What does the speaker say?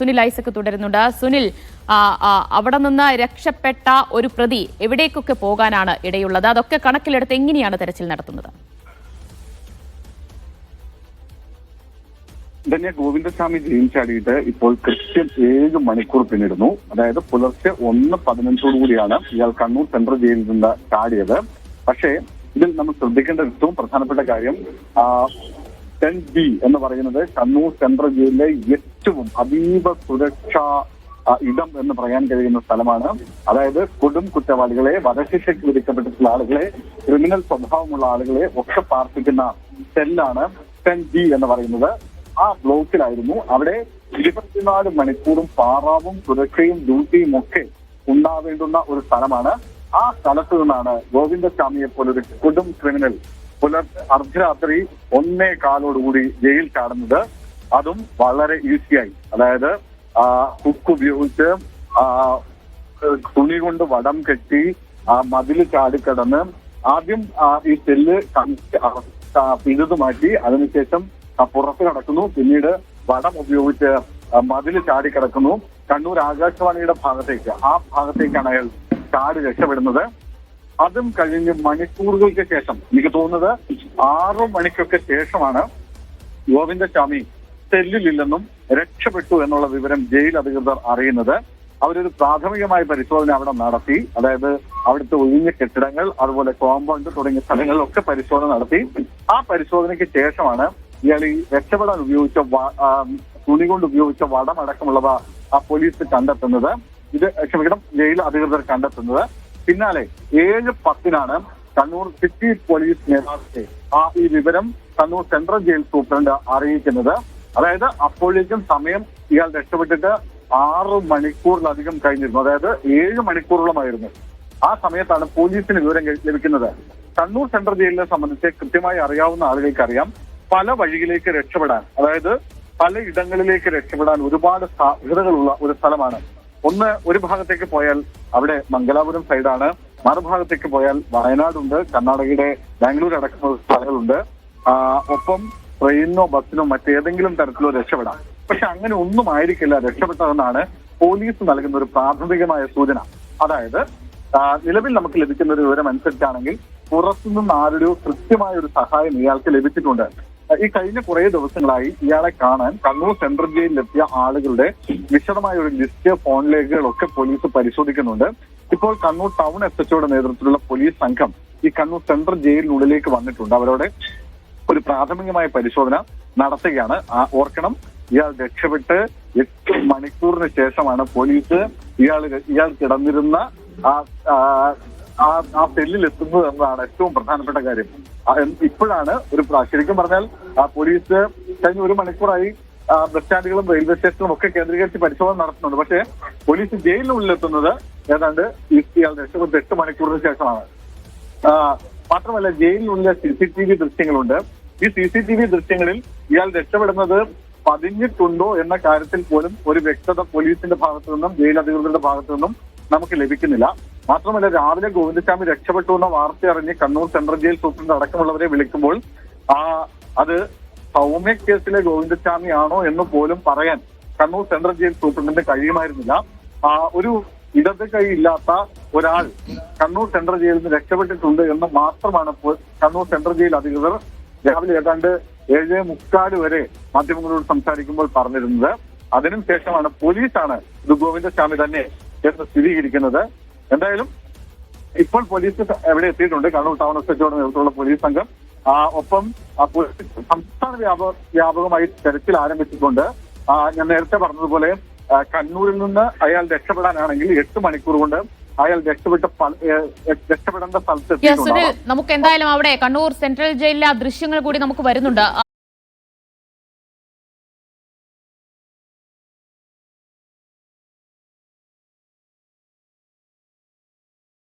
സുനിൽ ഐസക് തുടരുന്നുണ്ട്. സുനിൽ അവിടെ നിന്ന് രക്ഷപ്പെട്ട ഒരു പ്രതി എവിടേക്കൊക്കെ പോകാനാണ് ഇടയുള്ളത്? അതൊക്കെ കണക്കിലെടുത്ത് എങ്ങനെയാണ് തെരച്ചിൽ നടത്തുന്നത്? ധന്യ ഗോവിന്ദസ്വാമി ജയിൽ ചാടിയിട്ട് ഇപ്പോൾ കൃത്യം ഏഴ് മണിക്കൂർ പിന്നിടുന്നു. അതായത് പുലർച്ചെ ഒന്ന് പതിനഞ്ചോടുകൂടിയാണ് ഇയാൾ കണ്ണൂർ സെൻട്രൽ ജയിലിൽ നിന്ന് ചാടിയത്. പക്ഷേ ഇതിൽ നമ്മൾ ശ്രദ്ധിക്കേണ്ട ഏറ്റവും പ്രധാനപ്പെട്ട കാര്യം ടെൻ ബി എന്ന് പറയുന്നത് കണ്ണൂർ സെൻട്രൽ ജയിലിലെ ഏറ്റവും അതീവ സുരക്ഷാ ഇടം എന്ന് പറയാൻ കഴിയുന്ന സ്ഥലമാണ്. അതായത് കൊടും കുറ്റവാളികളെ വധശിക്ഷയ്ക്ക് വിധിക്കപ്പെട്ടിട്ടുള്ള ആളുകളെ ക്രിമിനൽ സ്വഭാവമുള്ള ആളുകളെ ഒക്കെ പാർപ്പിക്കുന്ന സെല്ലാണ് സെൻ ജി എന്ന് പറയുന്നത്. ആ ബ്ലോക്കിലായിരുന്നു അവിടെ ഇരുപത്തിനാല് മണിക്കൂറും പാറാവും സുരക്ഷയും ഡ്യൂട്ടിയും ഒക്കെ ഉണ്ടാവേണ്ടുന്ന ഒരു സ്ഥലമാണ്. ആ സ്ഥലത്തു നിന്നാണ് ഗോവിന്ദസ്വാമിയെ പോലൊരു കൊടും ക്രിമിനൽ പുലർ അർദ്ധരാത്രി ഒന്നേ കാലോടുകൂടി ജയിൽ ചാടുന്നത്. അതും വളരെ ഈസിയായി. അതായത് ഹുക്ക് ഉപയോഗിച്ച് തുണി കൊണ്ട് വടം കെട്ടി ആ മതിൽ ചാടിക്കടന്ന് ആദ്യം ഈ സെല്ല് പിഴുതു മാറ്റി അതിനുശേഷം പുറത്ത് കടക്കുന്നു. പിന്നീട് വടം ഉപയോഗിച്ച് മതിൽ ചാടിക്കിടക്കുന്നു കണ്ണൂർ ആകാശവാണിയുടെ ഭാഗത്തേക്ക്. ആ ഭാഗത്തേക്കാണ് അയാൾ ചാടി രക്ഷപ്പെടുന്നത്. അതും കഴിഞ്ഞ് മണിക്കൂറുകൾക്ക് ശേഷം എനിക്ക് തോന്നുന്നത് ആറു മണിക്കൊക്കെ ശേഷമാണ് ഗോവിന്ദസ്വാമി സെല്ലിലില്ലെന്നും രക്ഷപ്പെട്ടു എന്നുള്ള വിവരം ജയിൽ അധികൃതർ അറിയുന്നത് അവരൊരു പ്രാഥമികമായ പരിശോധന അവിടെ നടത്തി അതായത് അവിടുത്തെ ഒഴിഞ്ഞ കെട്ടിടങ്ങൾ അതുപോലെ കോമ്പൗണ്ട് തുടങ്ങിയ സ്ഥലങ്ങളിലൊക്കെ പരിശോധന നടത്തി. ആ പരിശോധനയ്ക്ക് ശേഷമാണ് ഇയാൾ ഈ രക്ഷപ്പെടാൻ ഉപയോഗിച്ച തുണി കൊണ്ട് ഉപയോഗിച്ച വടമടക്കമുള്ളവ ആ പോലീസ് കണ്ടെത്തുന്നത്. ഇത് ക്ഷമിക്കണം ജയിൽ അധികൃതർ കണ്ടെത്തുന്നത്. പിന്നാലെ ഏഴ് പത്തിനാണ് കണ്ണൂർ സിറ്റി പോലീസ് മേധാവിയെ ആ ഈ വിവരം കണ്ണൂർ സെൻട്രൽ ജയിൽ സൂപ്രണ്ട് അറിയിക്കുന്നത്. അതായത് അപ്പോഴേക്കും സമയം ഇയാൾ രക്ഷപ്പെട്ടിട്ട് ആറ് മണിക്കൂറിലധികം കഴിഞ്ഞിരുന്നു. അതായത് ഏഴ് മണിക്കൂറോളമായിരുന്നു. ആ സമയത്താണ് പോലീസിന് വിവരം ലഭിക്കുന്നത്. കണ്ണൂർ സെൻട്രൽ ജയിലിനെ സംബന്ധിച്ച് കൃത്യമായി അറിയാവുന്ന ആളുകൾക്കറിയാം പല വഴിയിലേക്ക് രക്ഷപ്പെടാൻ അതായത് പല ഇടങ്ങളിലേക്ക് രക്ഷപ്പെടാൻ ഒരുപാട് സാധ്യതകളുള്ള ഒരു സ്ഥലമാണ്. ഒന്ന് ഒരു ഭാഗത്തേക്ക് പോയാൽ അവിടെ മംഗലാപുരം സൈഡാണ്. മറുഭാഗത്തേക്ക് പോയാൽ വയനാടുണ്ട്. കർണാടകയുടെ ബാംഗ്ലൂർ അടക്കമുള്ള സ്ഥലങ്ങളുണ്ട്. ഒപ്പം ട്രെയിനിനോ ബസ്സിനോ മറ്റേതെങ്കിലും തരത്തിലോ രക്ഷപ്പെടാം. പക്ഷെ അങ്ങനെ ഒന്നും ആയിരിക്കില്ല രക്ഷപ്പെട്ടതെന്നാണ് പോലീസ് നൽകുന്ന ഒരു പ്രാഥമികമായ സൂചന. അതായത് നിലവിൽ നമുക്ക് ലഭിക്കുന്ന ഒരു വിവരം അനുസരിച്ചാണെങ്കിൽ പുറത്തുനിന്ന് ആരുടെയോ കൃത്യമായ ഒരു സഹായം ഇയാൾക്ക് ലഭിച്ചിട്ടുണ്ട്. ഈ കഴിഞ്ഞ കുറേ ദിവസങ്ങളായി ഇയാളെ കാണാൻ കണ്ണൂർ സെൻട്രൽ ജയിലിലെത്തിയ ആളുകളുടെ വിശദമായ ഒരു ലിസ്റ്റ് ഫോൺ രേഖകളൊക്കെ പോലീസ് പരിശോധിക്കുന്നുണ്ട്. ഇപ്പോൾ കണ്ണൂർ ടൗൺ എസ് എച്ച്ഒയുടെ നേതൃത്വത്തിലുള്ള പോലീസ് സംഘം ഈ കണ്ണൂർ സെൻട്രൽ ജയിലിനുള്ളിലേക്ക് വന്നിട്ടുണ്ട്. അവരോട് ഒരു പ്രാഥമികമായ പരിശോധന നടത്തുകയാണ്. ഓർക്കണം ഇയാൾ രക്ഷപ്പെട്ട് എട്ട് മണിക്കൂറിന് ശേഷമാണ് പോലീസ് ഇയാൾ ഇയാൾ കിടന്നിരുന്ന ആ ആ, സെല്ലിൽ എത്തുന്നത് എന്നതാണ് ഏറ്റവും പ്രധാനപ്പെട്ട കാര്യം. ഇപ്പോഴാണ് ഒരു ശരിക്കും പറഞ്ഞാൽ ആ പോലീസ് കഴിഞ്ഞ ഒരു മണിക്കൂറായി ബസ് സ്റ്റാൻഡുകളും റെയിൽവേ സ്റ്റേഷനും ഒക്കെ കേന്ദ്രീകരിച്ച് പരിശോധന നടത്തുന്നുണ്ട്. പക്ഷേ പോലീസ് ജയിലിനുള്ളിൽ എത്തുന്നത് ഏതാണ്ട് ഇയാൾ രക്ഷപ്പെട്ട് എട്ട് മണിക്കൂറിന് ശേഷമാണ്. മാത്രമല്ല ജയിലിനുള്ളിലെ സി സി ടി വി ദൃശ്യങ്ങളുണ്ട്. ഈ സി സി ടി വി ദൃശ്യങ്ങളിൽ ഇയാൾ രക്ഷപ്പെടുന്നത് പതിഞ്ഞിട്ടുണ്ടോ എന്ന കാര്യത്തിൽ പോലും ഒരു വ്യക്തത പോലീസിന്റെ ഭാഗത്തു നിന്നും ജയിൽ അധികൃതരുടെ ഭാഗത്തു നിന്നും നമുക്ക് ലഭിക്കുന്നില്ല. മാത്രമല്ല രാവിലെ ഗോവിന്ദസ്വാമി രക്ഷപ്പെട്ടു എന്ന വാർത്ത അറിഞ്ഞ് കണ്ണൂർ സെൻട്രൽ ജയിൽ സൂപ്രണ്ട് അടക്കമുള്ളവരെ വിളിക്കുമ്പോൾ ആ അത് സൗമ്യ കേസിലെ ഗോവിന്ദസ്വാമി ആണോ എന്ന് പോലും പറയാൻ കണ്ണൂർ സെൻട്രൽ ജയിൽ സൂപ്രണ്ടിന് കഴിയുമായിരുന്നില്ല. ഒരു ഇടത് കൈ ഇല്ലാത്ത ഒരാൾ കണ്ണൂർ സെൻട്രൽ ജയിലിൽ നിന്ന് രക്ഷപ്പെട്ടിട്ടുണ്ട് എന്ന് മാത്രമാണ് കണ്ണൂർ സെൻട്രൽ ജയിൽ അധികൃതർ രാവിലെ ഏതാണ്ട് ഏഴ് മുക്കാൽ വരെ മാധ്യമങ്ങളോട് സംസാരിക്കുമ്പോൾ പറഞ്ഞിരുന്നത്. അതിനും ശേഷമാണ് പോലീസാണ് ഇത് ഗോവിന്ദസ്വാമി തന്നെ എന്ന് സ്ഥിരീകരിക്കുന്നത്. എന്തായാലും ഇപ്പോൾ പോലീസ് എവിടെ എത്തിയിട്ടുണ്ട്? കണ്ണൂർ ടൗൺ എസ്റ്റേറ്റോട് നേതൃത്വമുള്ള പോലീസ് സംഘം. ആ, ഒപ്പം സംസ്ഥാന വ്യാപ വ്യാപകമായി തെരച്ചിൽ ആരംഭിച്ചിട്ടുണ്ട്. ഞാൻ നേരത്തെ പറഞ്ഞതുപോലെ കണ്ണൂരിൽ നിന്ന് അയാൾ രക്ഷപ്പെടാനാണെങ്കിൽ എട്ട് മണിക്കൂർ കൊണ്ട് അയാൾ രക്ഷപ്പെട്ട രക്ഷപ്പെടേണ്ട സ്ഥലത്ത് നമുക്ക് എന്തായാലും അവിടെ കണ്ണൂർ സെൻട്രൽ ജയിലിലെ ആ ദൃശ്യങ്ങൾ കൂടി നമുക്ക് വരുന്നുണ്ട്.